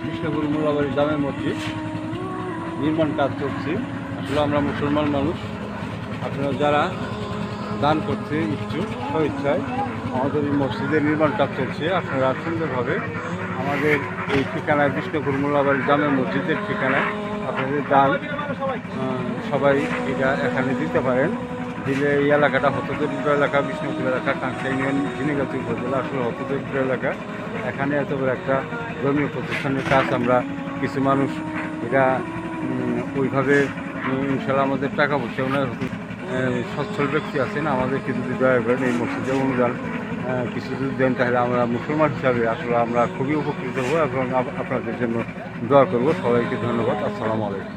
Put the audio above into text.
কৃষ্ণপুর মোল্লাবাড়ি জামে মসজিদ। নির্মাণ কাজ করছি আসলে আমরা মুসলমান মানুষ। আপনারা যারা দান করতে ইচ্ছুক, স্বইচ্ছায় আমাদের এই মসজিদের নির্মাণ কাজ চলছে। আপনারা সুন্দরভাবে আমাদের এই ঠিকানায়, বিষ্ণুপুর মোল্লাবাড়ি জামে মসজিদের ঠিকানায় আপনাদের দান সবাই এটা এখানে দিতে পারেন। দিলে এই এলাকাটা হতদরিদ্র এলাকা বিষ্ণুপুর এলাকা কাঁকড়া ইউনিয়ন উপজেলা আসলে হতদরিদ্র এলাকা। এখানে এত বড় একটা ধর্মীয় প্রতিষ্ঠানের কাজ আমরা কিছু মানুষ এটা ওইভাবে ইনশাল্লাহ আমাদের টাকা পয়সা ওনার সচ্ছল ব্যক্তি আছেন। আমাদেরকে যদি দয়া করেন, এই মসজিদে অনুদান কিছু যদি দেন, তাহলে আমরা মুসলমান হিসাবে আসলে আমরা খুবই উপকৃত হব এবং আপনাদের জন্য দোয়া করব। সবাইকে ধন্যবাদ। আসসালামু আলাইকুম।